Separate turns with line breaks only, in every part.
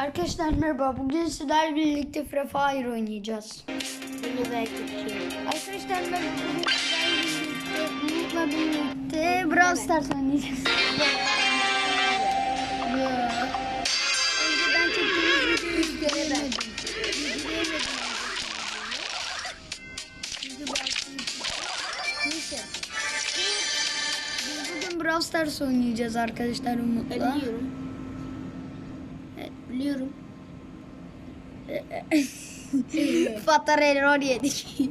Arkadaşlar merhaba. Bugün sizlerle birlikte Free Fire oynayacağız.
Bunu.
Arkadaşlar merhaba. Bugün sizlerle birlikte birlikte Brawl Stars oynayacağız. Ya. Önceden çektiğimiz videoyu izleyemedim. İzleyemedim. Neyse. Bugün Brawl Stars oynayacağız arkadaşlar Umut'la.
Biliyorum. Biliyorum.
Fatar error yedik.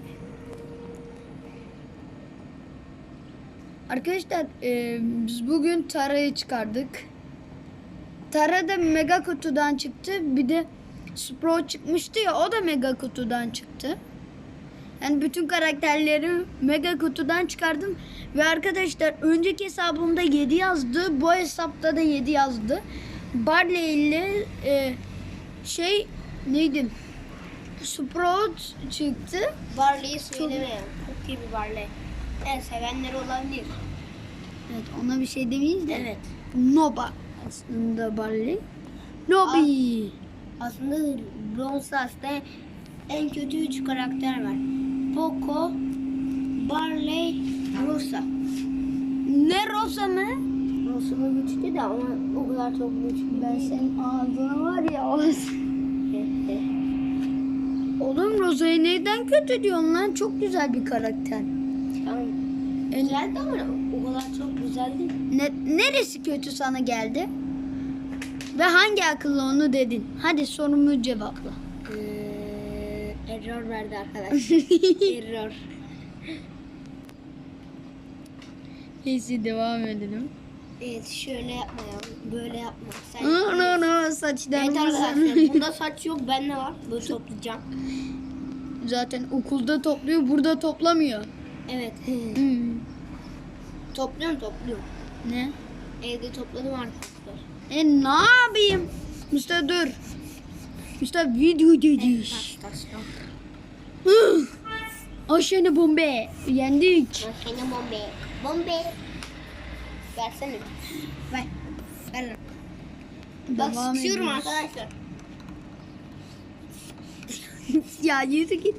Arkadaşlar e, biz bugün Tara'yı çıkardık. Tara da mega kutudan çıktı. Bir de Spro çıkmıştı ya o da mega kutudan çıktı. Yani bütün karakterleri mega kutudan çıkardım. Ve arkadaşlar önceki hesabımda 7 yazdı. Bu hesapta da 7 yazdı. Barley ile e, şey neydi? Sprout çıktı.
Barley'i söylemeyen. Çok iyi bir Barley. En sevenler olabilir.
Evet ona bir şey demeyiz de.
Evet.
Noba aslında Barley. Nobi.
Aslında Brawl Stars'ta en kötü üç karakter var. Poco, Barley, Rosa.
Ne Rosa mı?
Rosa'nın güçlü de ama o kadar çok güçlü.
Ben senin ağzına var ya. o-
Ben...
Oğlum Rosa'yı neyden kötü diyorsun lan? Çok güzel bir karakter.
Tamam.
E,
Güzeldi ama o kadar çok güzel değil.
ne, neresi kötü sana geldi? Ve hangi akıllı onu dedin? Hadi sorumu cevapla.
Ee, error verdi arkadaşlar. error.
Neyse devam edelim.
Evet şöyle yapma ya. Böyle yapma. Sen
No no no saçlarım.
Evet arkadaşlar bunda saç yok bende var. Böyle toplayacağım.
Zaten okulda topluyor burada toplamıyor.
Evet.
Hmm.
topluyorum topluyorum.
Ne?
Evde topladım arkadaşlar.
E ne yapayım? Mustafa dur. Mustafa video dedi. Aşağıya bombe. Yendik.
Makine bombe. Bombe. Versene. Ver. Ver. Bak
Devam
sıkıyorum
ediyoruz.
arkadaşlar.
ya yüzü git.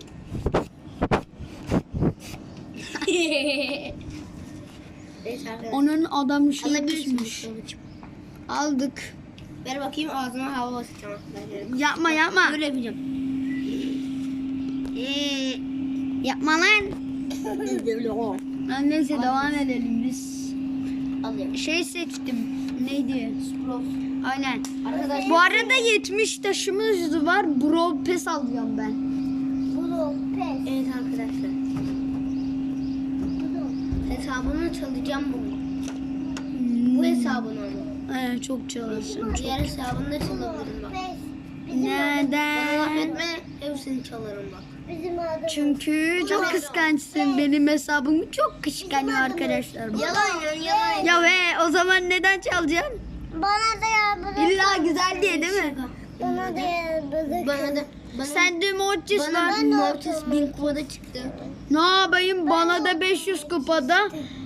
evet arkadaşlar.
Onun adam şey
Alabilirsin
düşmüş.
babacığım.
Aldık.
Ver bakayım ağzıma hava basacağım arkadaşlar.
Yapma yapma.
Böyle yapacağım. Eee.
Yapma lan. Neyse devam edelim.
Alıyorum.
Şey seçtim. Neydi?
Sprout.
Aynen.
Arkadaşlar.
Bu arada 70 taşımız var. Bro pes alacağım ben.
Evet arkadaşlar. Hesabını çalacağım bunu. Bu hesabını ama.
Ee, çok çalışsın.
Diğer hesabını da çalabilirim bak. Bana
Neden?
laf etme hepsini çalarım bak.
Çünkü çok kıskançsın. Benim hesabımı çok kıskanıyor arkadaşlar.
Yalan ya yalan.
Ya ve o zaman neden çalacaksın?
Bana da yardım
İlla güzel diye değil mi?
Bana da yardım
Bana da bana,
Sen de Mortis
bana
var.
Mortis bin kupada çıktı.
Ne yapayım? Bana da 500 kupada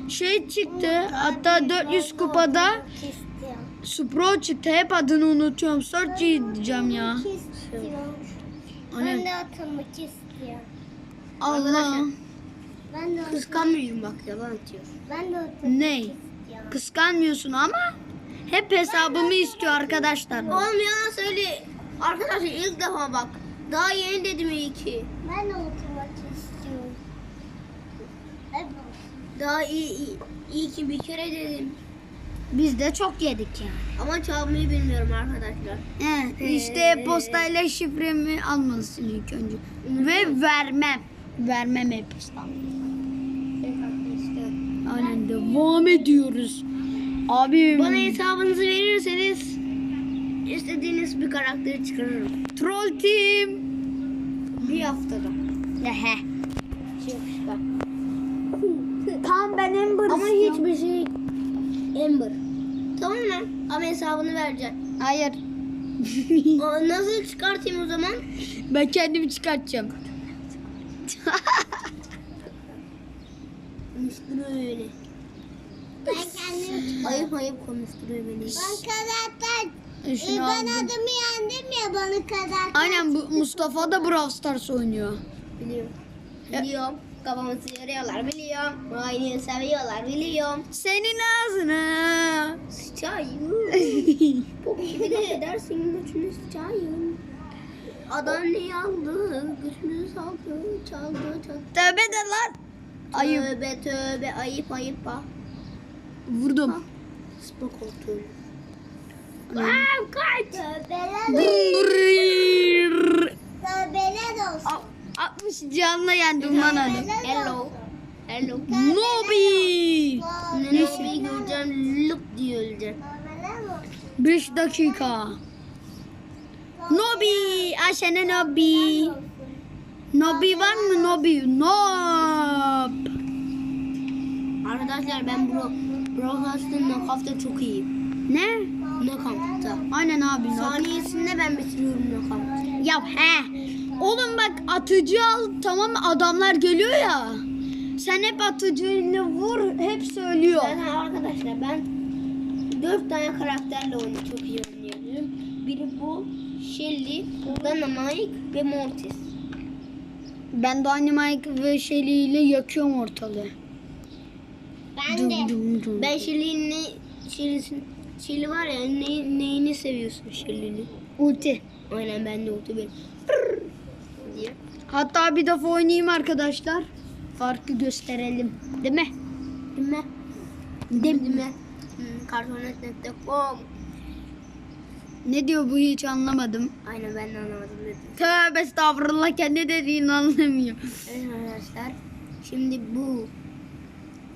şey çıktı. Hatta 400 kupada. Spro çıktı. Hep adını unutuyorum. Search diyeceğim ya.
Ben de atılmak istiyorum.
Allah.
Ben de
Kıskanmıyorum bak yalan atıyor.
ben de atılmak
Ne?
istiyorum.
Kıskanmıyorsun ama hep hesabımı istiyor arkadaşlar.
Oğlum yalan söyle. Arkadaşlar ilk defa bak. Daha yeni dedim iyi ki.
Ben de atılmak istiyorum. Evet.
Daha iyi, iyi, iyi ki bir kere dedim.
Biz de çok yedik yani.
Ama çalmayı bilmiyorum arkadaşlar.
Evet, işte postayla şifremi almalısın ilk önce. Ve vermem. Vermem.
Evet arkadaşlar.
Aynen devam ediyoruz. Abi
Bana hesabınızı verirseniz istediğiniz bir karakteri çıkarırım.
troll team.
Bir haftada.
Ehe.
Şey.
Tam ben Amber
Ama hiçbir şey Ember. Tamam mı? Ama hesabını vereceksin.
Hayır.
Aa, nasıl çıkartayım o zaman?
ben kendimi çıkartacağım.
Konuşturuyor beni.
Ben kendim
Ayıp ayıp konuşturuyor beni.
Ben karakter
Şunu
ben
aldım.
adımı yendim ya bana kadar.
Aynen bu Mustafa da Brawl Stars oynuyor.
Biliyorum.
Ya-
Biliyorum. Kafamı sıyırıyorlar biliyorum. Aynı seviyorlar biliyorum.
Senin ağzına.
Sıçayım. Bok gibi de edersin götünü sıçayım. Adam ne aldı? Götünü saldı, çaldı, çaldı.
Tövbe de lan. Ayıp.
Tövbe tövbe ayıp ayıp bak.
Vurdum.
Sıpa koltuğu.
Ayıp.
Aa, kaç.
Tövbeler, tövbeler olsun.
A- 60 canla yendim lan hadi.
Hello.
Nobi.
Ne bir göreceğim look diye öleceğim.
Tövbeler olsun.
5 dakika. Nobi. Ayşe'ne Nobi. Nobi var mı Nobi? Nob.
Arkadaşlar ben bro Broadcast'ın knockout'ta çok iyiyim.
Ne?
Knockout'ta.
Aynen abi.
Saniyesinde ben bitiriyorum knockout.
Ya he. Oğlum bak atıcı al tamam? Adamlar geliyor ya. Sen hep atıcıyla vur hep söylüyor.
Zaten arkadaşlar ben dört tane karakterle oyunu çok iyi oynuyorum. Biri bu, Shelly, Dynamite ve Mortis.
Ben Dynamite ve Shelly ile yakıyorum ortalığı.
Ben
Dum
de.
dum dum.
Ben Shelly'nin ne, Shelly'sin, Shelly var ya ne, neyini seviyorsun Shelly'nin?
Ulti.
Aynen ben de bir diye.
Hatta bir defa oynayayım arkadaşlar. Farkı gösterelim. Değil mi?
Değil mi? Değil mi? Değil mi? Hmm, Kartonet.com
Ne diyor bu hiç anlamadım.
Aynen ben de anlamadım dedim.
Tövbe estağfurullah kendi dediğini anlamıyor.
Evet arkadaşlar. Şimdi bu.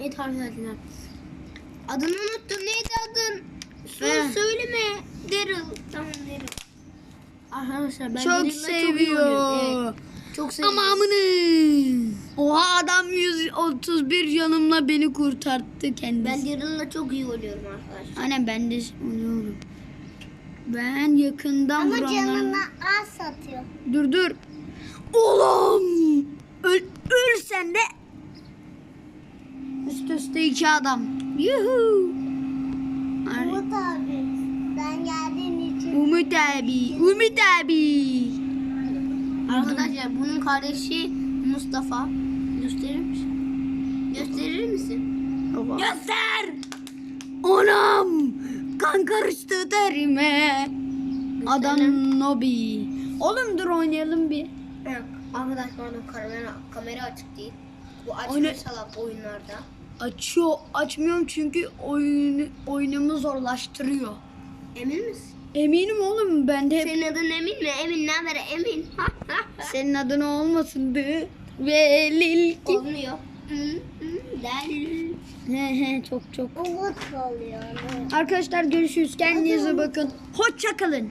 Evet arkadaşlar. Adını unuttum. Neydi adın?
Eh.
söyleme. Daryl. Tamam Daryl. Arkadaşlar ben
Çok
Daryl'la çok
seviyor.
Evet. Çok seviyorum.
Tamamını. Oha adam 131 canımla beni kurtardı kendisi.
Ben Daryl'la çok iyi oynuyorum arkadaşlar.
Aynen ben de oynuyorum. Ben yakından
Ama
vuranlar...
canına az satıyor.
Dur dur. Oğlum. Öl, öl sen de. Üst üste iki adam. Yuhu.
Umut abi. Sen geldiğin için.
Umut abi. Umut abi.
Arkadaşlar bunun kardeşi Mustafa. Gösterir misin? Gösterir misin?
Göster. Anam. Kan karıştı derime. Adam Nobi. Oğlum dur oynayalım bir.
Evet. Arkadaşlar onun kamera, kamera açık değil. Bu
Oyna-
salak oyunlarda.
Açıyor. Açmıyorum çünkü oyunu, oyunumu zorlaştırıyor.
Emin misin?
Eminim oğlum ben de
Senin adın Emin mi? Emin ne haber? Emin.
senin adın olmasındı. Ve lilki.
Olmuyor. Hı, hı, Del.
He he çok çok.
Umut oluyor.
Arkadaşlar görüşürüz. Kendinize bakın. Hoşça kalın.